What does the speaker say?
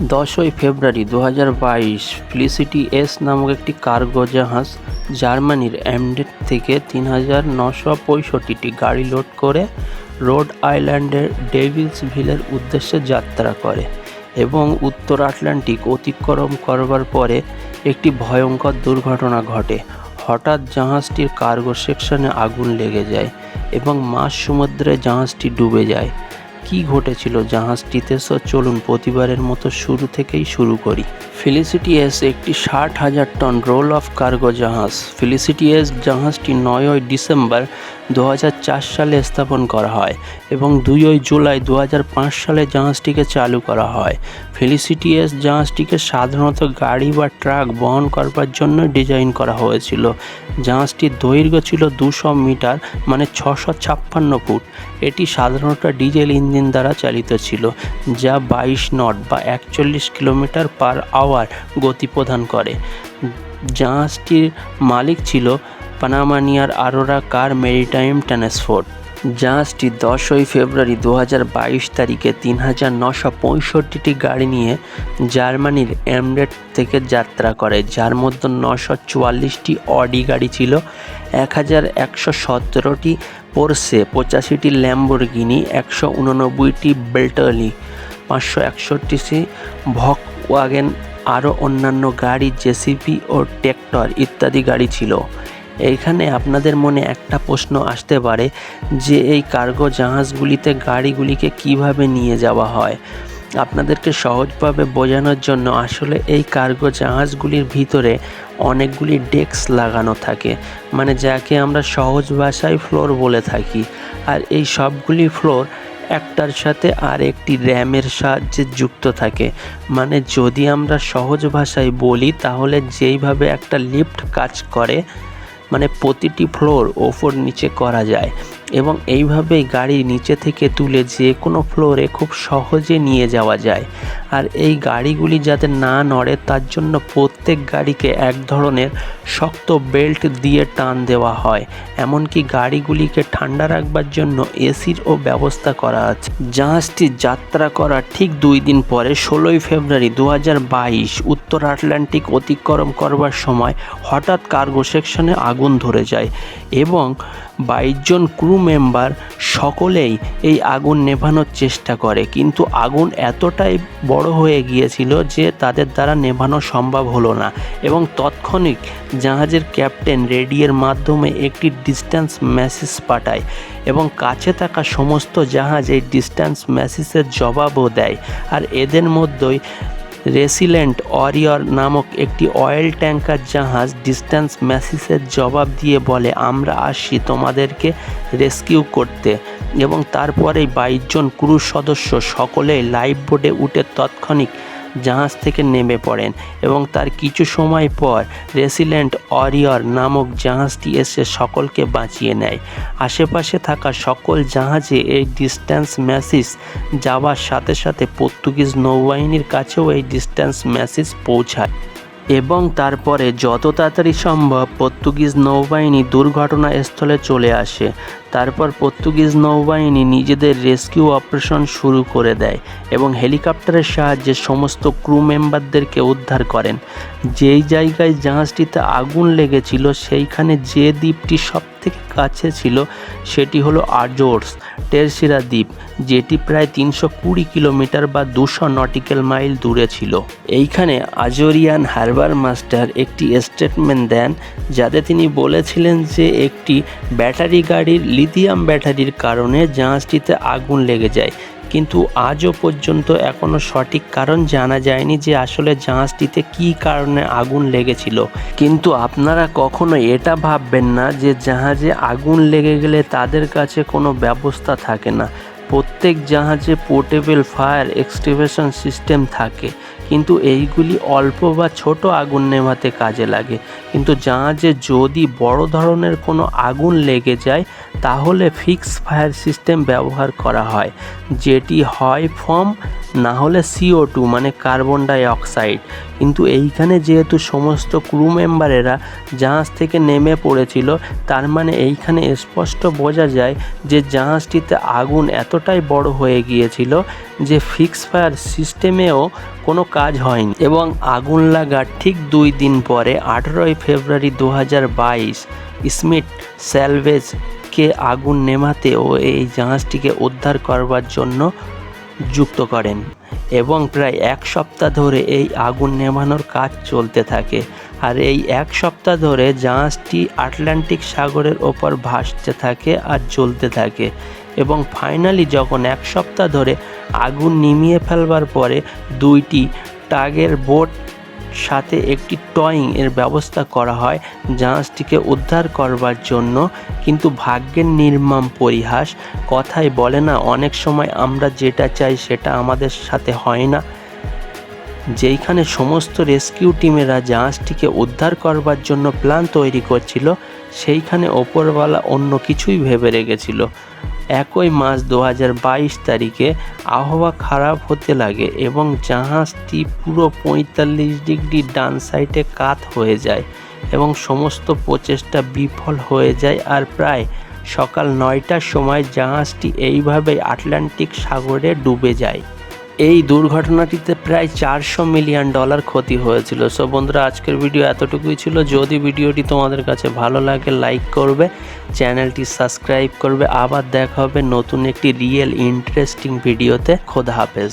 দশই ফেব্রুয়ারি দু হাজার বাইশ ফিলিসিটি এস নামক একটি কার্গো জাহাজ জার্মানির অ্যামডেট থেকে তিন হাজার নশো পঁয়ষট্টিটি গাড়ি লোড করে রোড আইল্যান্ডের ডেভিলসভিলের উদ্দেশ্যে যাত্রা করে এবং উত্তর আটলান্টিক অতিক্রম করবার পরে একটি ভয়ঙ্কর দুর্ঘটনা ঘটে। হঠাৎ জাহাজটির কার্গো সেকশনে আগুন লেগে যায় এবং মাঝ সমুদ্রে জাহাজটি ডুবে যায়। কি ঘটেছিল জাহাজটিতে সো চলুন প্রতিবারের মতো শুরু থেকেই শুরু করি। ফিলিসিটি এস একটি ষাট হাজার টন রোল অফ কার্গো জাহাজ। ফিলিসিটি এস জাহাজটি নয়ই ডিসেম্বর দু হাজার চার সালে স্থাপন করা হয় এবং দুইই জুলাই দু হাজার পাঁচ সালে জাহাজটিকে চালু করা হয়। ফিলিসিটি এস জাহাজটিকে সাধারণত গাড়ি বা ট্রাক বহন করবার জন্য ডিজাইন করা হয়েছিল। জাহাজটির দৈর্ঘ্য ছিল দুশো মিটার মানে ছশো ছাপ্পান্ন ফুট। এটি সাধারণত ডিজেল ইঞ্জিন দ্বারা চালিত ছিল, যা বাইশ নট বা একচল্লিশ কিলোমিটার পার আওয়ার গতি প্রদান করে। জাহাজটির মালিক ছিল পানামানিয়ার আরোরা কার মেরিটাইম ট্রান্সপোর্ট জাহাজটি দশই ফেব্রুয়ারি দু হাজার বাইশ তারিখে তিন হাজার নশো পঁয়ষট্টিটি গাড়ি নিয়ে জার্মানির এমডেট থেকে যাত্রা করে, যার মধ্যে নশো চুয়াল্লিশটি অডি গাড়ি ছিল এক হাজার একশো সতেরোটি পোরসে পঁচাশিটি ল্যাম্বোরগিনি, একশো উননব্বইটি বেল্টলি পাঁচশো একষট্টিটি ভক ওয়াগেন আরও অন্যান্য গাড়ি, জেসিপি ও ট্র্যাক্টর ইত্যাদি গাড়ি ছিল। এইখানে আপনাদের মনে একটা প্রশ্ন আসতে পারে যে এই কার্গো জাহাজগুলিতে গাড়িগুলিকে কীভাবে নিয়ে যাওয়া হয়? আপনাদেরকে সহজভাবে বোঝানোর জন্য আসলে এই কার্গো জাহাজগুলির ভিতরে অনেকগুলি ডেস্ক লাগানো থাকে মানে যাকে আমরা সহজ ভাষায় ফ্লোর বলে থাকি। আর এই সবগুলি ফ্লোর একটার সাথে আর একটি র্যামের সাহায্যে যুক্ত থাকে মানে যদি আমরা সহজ ভাষায় বলি, তাহলে যেইভাবে একটা লিফট কাজ করে মানে প্রতিটি ফ্লোর ওপর নিচে করা যায়। এবং এইভাবেই গাড়ি নিচে থেকে তুলে যে কোনো ফ্লোরে খুব সহজে নিয়ে যাওয়া যায়। আর এই গাড়িগুলি যাতে না নড়ে, তার জন্য প্রত্যেক গাড়িকে এক ধরনের শক্ত বেল্ট দিয়ে টান দেওয়া হয়। এমনকি গাড়িগুলিকে ঠান্ডা রাখবার জন্য এসিরও ব্যবস্থা করা আছে। জাহাজটি যাত্রা করার ঠিক দুই দিন পরে ষোলোই ফেব্রুয়ারি দু হাজার বাইশ উত্তর আটলান্টিক অতিক্রম করবার সময় হঠাৎ কার্গো সেকশনে আগুন ধরে যায় এবং বাইশ জন ক্রু মেম্বার সকলেই এই আগুন নেভানোর চেষ্টা করে। কিন্তু আগুন এতটাই বড় হয়ে গিয়েছিল যে তাদের দ্বারা নেভানো সম্ভব হলো না এবং তৎক্ষণিক জাহাজের ক্যাপ্টেন রেডিওর মাধ্যমে একটি ডিস্ট্যান্স মেসেজ পাঠায় এবং কাছে থাকা সমস্ত জাহাজ এই ডিস্ট্যান্স মেসেজের জবাবও দেয়। আর এদের মধ্যেই রেসিলেন্ট ওয়ারিয়র নামক একটি অয়েল ট্যাঙ্কার জাহাজ ডিস্ট্যান্স ম্যাসিসের জবাব দিয়ে বলে, আমরা আসি তোমাদেরকে রেস্কিউ করতে। এবং তারপরেই বাইশজন ক্রু সদস্য সকলেই লাইফ বোটে উঠে তৎক্ষণিক জাহাজ থেকে নেমে পড়েন এবং তার কিছু সময় পর রেসিলেন্ট অরিয়র নামক জাহাজটি এসে সকলকে বাঁচিয়ে নেয়। আশেপাশে থাকা সকল জাহাজে এই ডিস্ট্যান্স মেসেজ যাওয়ার সাথে সাথে পর্তুগিজ নৌবাহিনীর কাছেও এই ডিস্ট্যান্স মেসেজ পৌঁছায়। এবং তারপরে যত তাড়াতাড়ি সম্ভব পর্তুগিজ নৌবাহিনী দুর্ঘটনাস্থলে চলে আসে। তারপর পর্তুগিজ নৌবাহিনী নিজেদের রেস্কিউ অপারেশন শুরু করে দেয় এবং হেলিকপ্টারের সাহায্যে সমস্ত ক্রু মেম্বারদেরকে উদ্ধার করেন। যেই জায়গায় জাহাজটিতে আগুন লেগেছিল, সেইখানে যে দ্বীপটি সব থেকে কাছে ছিল, সেটি হলো আজোর্স টেরসিরা দ্বীপ, যেটি প্রায় তিনশো কুড়ি কিলোমিটার বা দুশো নটিক্যাল মাইল দূরে ছিল। এইখানে আজোরিয়ান হারবার মাস্টার একটি স্টেটমেন্ট দেন, যাতে তিনি বলেছিলেন যে একটি ব্যাটারি গাড়ির লিথিয়াম ব্যাটারির কারণে জাহাজটিতে আগুন লেগে যায়। কিন্তু আজও পর্যন্ত এখনও সঠিক কারণ জানা যায়নি যে আসলে জাহাজটিতে কী কারণে আগুন লেগেছিল। কিন্তু আপনারা কখনো এটা ভাববেন না যে জাহাজে আগুন লেগে গেলে তাদের কাছে কোনো ব্যবস্থা থাকে না। প্রত্যেক জাহাজে পোর্টেবল ফায়ার এক্সটিভেশন সিস্টেম থাকে, কিন্তু এইগুলি অল্প বা ছোট আগুন নেভাতে কাজে লাগে। কিন্তু জাহাজে যদি বড় ধরনের কোনো আগুন লেগে যায়, তাহলে ফিক্স ফায়ার সিস্টেম ব্যবহার করা হয়, যেটি হয় ফর্ম না হলে সিও টু মানে কার্বন ডাই অক্সাইড কিন্তু এইখানে যেহেতু সমস্ত ক্রু মেম্বারেরা জাহাজ থেকে নেমে পড়েছিল, তার মানে এইখানে স্পষ্ট বোঝা যায় যে জাহাজটিতে আগুন এতটাই বড় হয়ে গিয়েছিল যে ফিক্স ফায়ার সিস্টেমেও কোনো কাজ হয়নি। এবং আগুন লাগার ঠিক দুই দিন পরে, আঠেরোই ফেব্রুয়ারি দু হাজার বাইশ, স্মিথ স্যালভেজকে আগুন নেমাতে ও এই জাহাজটিকে উদ্ধার করবার জন্য যুক্ত করেন এবং প্রায় এক সপ্তাহ ধরে এই আগুন নেভানোর কাজ চলতে থাকে। আর এই এক সপ্তাহ ধরে জাহাজটি আটলান্টিক সাগরের ওপর ভাসতে থাকে আর জ্বলতে থাকে এবং ফাইনালি যখন এক সপ্তাহ ধরে আগুন নিমিয়ে ফেলবার পরে দুইটি টাগের বোট সাথে একটি টয়িং এর ব্যবস্থা করা হয় জাহাজটিকে উদ্ধার করবার জন্য। কিন্তু ভাগ্যের নির্মম পরিহাস কথাই বলে না, অনেক সময় আমরা যেটা চাই সেটা আমাদের সাথে হয় না। যেইখানে সমস্ত রেস্কিউ টিমেরা জাহাজটিকে উদ্ধার করবার জন্য প্ল্যান তৈরি করছিল, সেইখানে ওপরওয়ালা অন্য কিছুই ভেবে রেখেছিল। একই মাস দু হাজার বাইশ তারিখে আবহাওয়া খারাপ হতে লাগে এবং জাহাজটি পুরো পঁয়তাল্লিশ ডিগ্রি ডান সাইডে কাত হয়ে যায় এবং সমস্ত প্রচেষ্টা বিফল হয়ে যায় আর প্রায় সকাল নয়টার সময় জাহাজটি এইভাবেই আটলান্টিক সাগরে ডুবে যায়। এই দুর্ঘটনাটিতে প্রায় চারশো মিলিয়ন ডলার ক্ষতি হয়েছিল। সো বন্ধুরা, আজকের ভিডিও এতটুকুই ছিল। যদি ভিডিওটি তোমাদের কাছে ভালো লাগে লাইক করবে, চ্যানেলটি সাবস্ক্রাইব করবে। আবার দেখা হবে নতুন একটি রিয়েল ইন্টারেস্টিং ভিডিওতে খোদা হাফেজ।